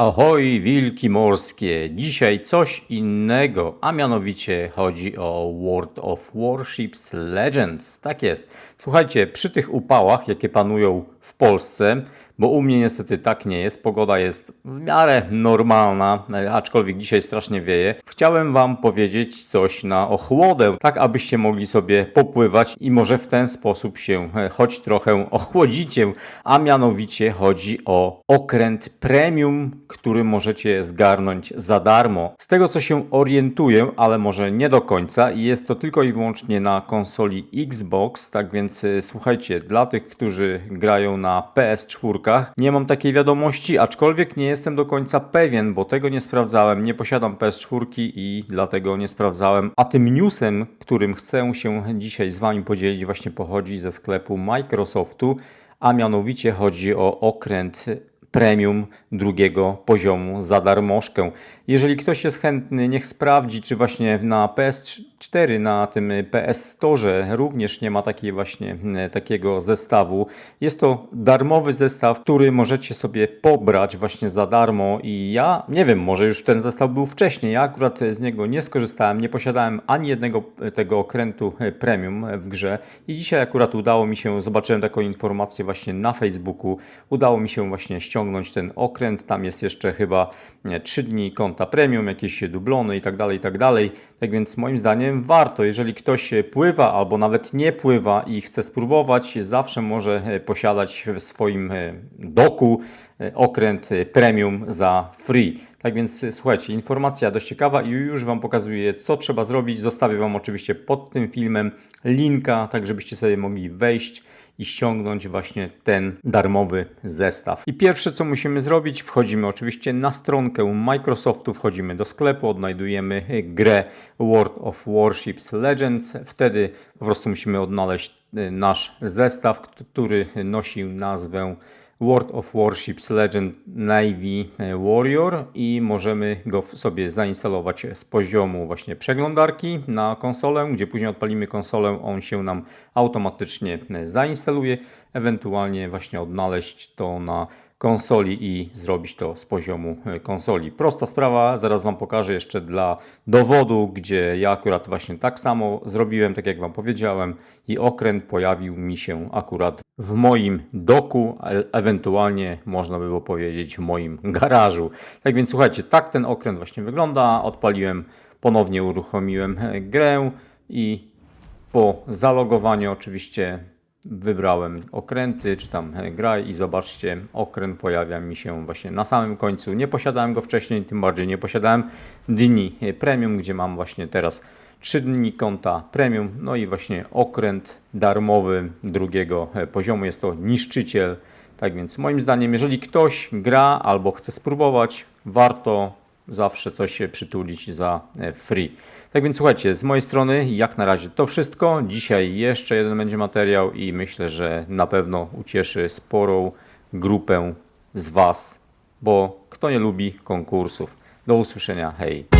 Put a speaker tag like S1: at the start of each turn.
S1: Ahoj, wilki morskie! Dzisiaj coś innego, a mianowicie chodzi o World of Warships Legends. Tak jest. Słuchajcie, przy tych upałach, jakie panują w Polsce, bo u mnie niestety tak nie jest, pogoda jest w miarę normalna, aczkolwiek dzisiaj strasznie wieje. Chciałem Wam powiedzieć coś na ochłodę, tak abyście mogli sobie popływać i może w ten sposób się e, choć trochę ochłodzicie, a mianowicie chodzi o okręt premium, który możecie zgarnąć za darmo. Z tego co się orientuję, ale może nie do końca jest to tylko i wyłącznie na konsoli Xbox, tak więc e, słuchajcie, dla tych, którzy grają na PS4, nie mam takiej wiadomości, aczkolwiek nie jestem do końca pewien, bo tego nie sprawdzałem, nie posiadam PS4 i dlatego nie sprawdzałem. A tym newsem, którym chcę się dzisiaj z Wami podzielić, właśnie pochodzi ze sklepu Microsoftu, a mianowicie chodzi o okręt premium drugiego poziomu za darmożkę. Jeżeli ktoś jest chętny, niech sprawdzi, czy właśnie na PS4, na tym PS Store również nie ma takiej właśnie mm, takiego zestawu. Jest to darmowy zestaw, który możecie sobie pobrać właśnie za darmo i ja nie wiem, może już ten zestaw był wcześniej. Ja akurat z niego nie skorzystałem, nie posiadałem ani jednego tego okrętu premium w grze i dzisiaj akurat udało mi się, zobaczyłem taką informację właśnie na Facebooku, udało mi się właśnie ściągnąć ten okręt. Tam jest jeszcze chyba 3 dni konta premium, jakieś dublony i tak dalej, i tak dalej. Tak więc moim zdaniem warto, jeżeli ktoś pływa albo nawet nie pływa i chce spróbować, zawsze może posiadać w swoim doku okręt premium za free. Tak więc słuchajcie, informacja dość ciekawa i już Wam pokazuję, co trzeba zrobić. Zostawię Wam oczywiście pod tym filmem linka, tak żebyście sobie mogli wejść i ściągnąć właśnie ten darmowy zestaw. I pierwsze co musimy zrobić, wchodzimy oczywiście na stronkę Microsoftu, wchodzimy do sklepu, odnajdujemy grę World of Warships Legends. Wtedy po prostu musimy odnaleźć y, nasz zestaw, który nosi nazwę World of Warships Legend Navy Warrior i możemy go sobie zainstalować z poziomu właśnie przeglądarki na konsolę, gdzie później odpalimy konsolę, on się nam automatycznie zainstaluje, ewentualnie właśnie odnaleźć to na konsoli i zrobić to z poziomu e, konsoli. Prosta sprawa, zaraz Wam pokażę jeszcze dla dowodu, gdzie ja akurat właśnie tak samo zrobiłem, tak jak Wam powiedziałem i okręt pojawił mi się akurat w moim doku, e ewentualnie można by było powiedzieć w moim garażu. Tak więc słuchajcie, tak ten okręt właśnie wygląda. Odpaliłem, ponownie uruchomiłem e, grę i po zalogowaniu oczywiście wybrałem okręty, czy tam graj i zobaczcie, okręt pojawia mi się właśnie na samym końcu. Nie posiadałem go wcześniej, tym bardziej nie posiadałem dni premium, gdzie mam właśnie teraz 3 dni konta premium, no i właśnie okręt darmowy drugiego poziomu. Jest to niszczyciel. Tak więc moim zdaniem, jeżeli ktoś gra albo chce spróbować, warto zawsze coś się przytulić za free. Tak więc słuchajcie, z mojej strony jak na razie to wszystko. Dzisiaj jeszcze jeden będzie materiał i myślę, że na pewno ucieszy sporą grupę z Was, bo kto nie lubi konkursów. Do usłyszenia, hej!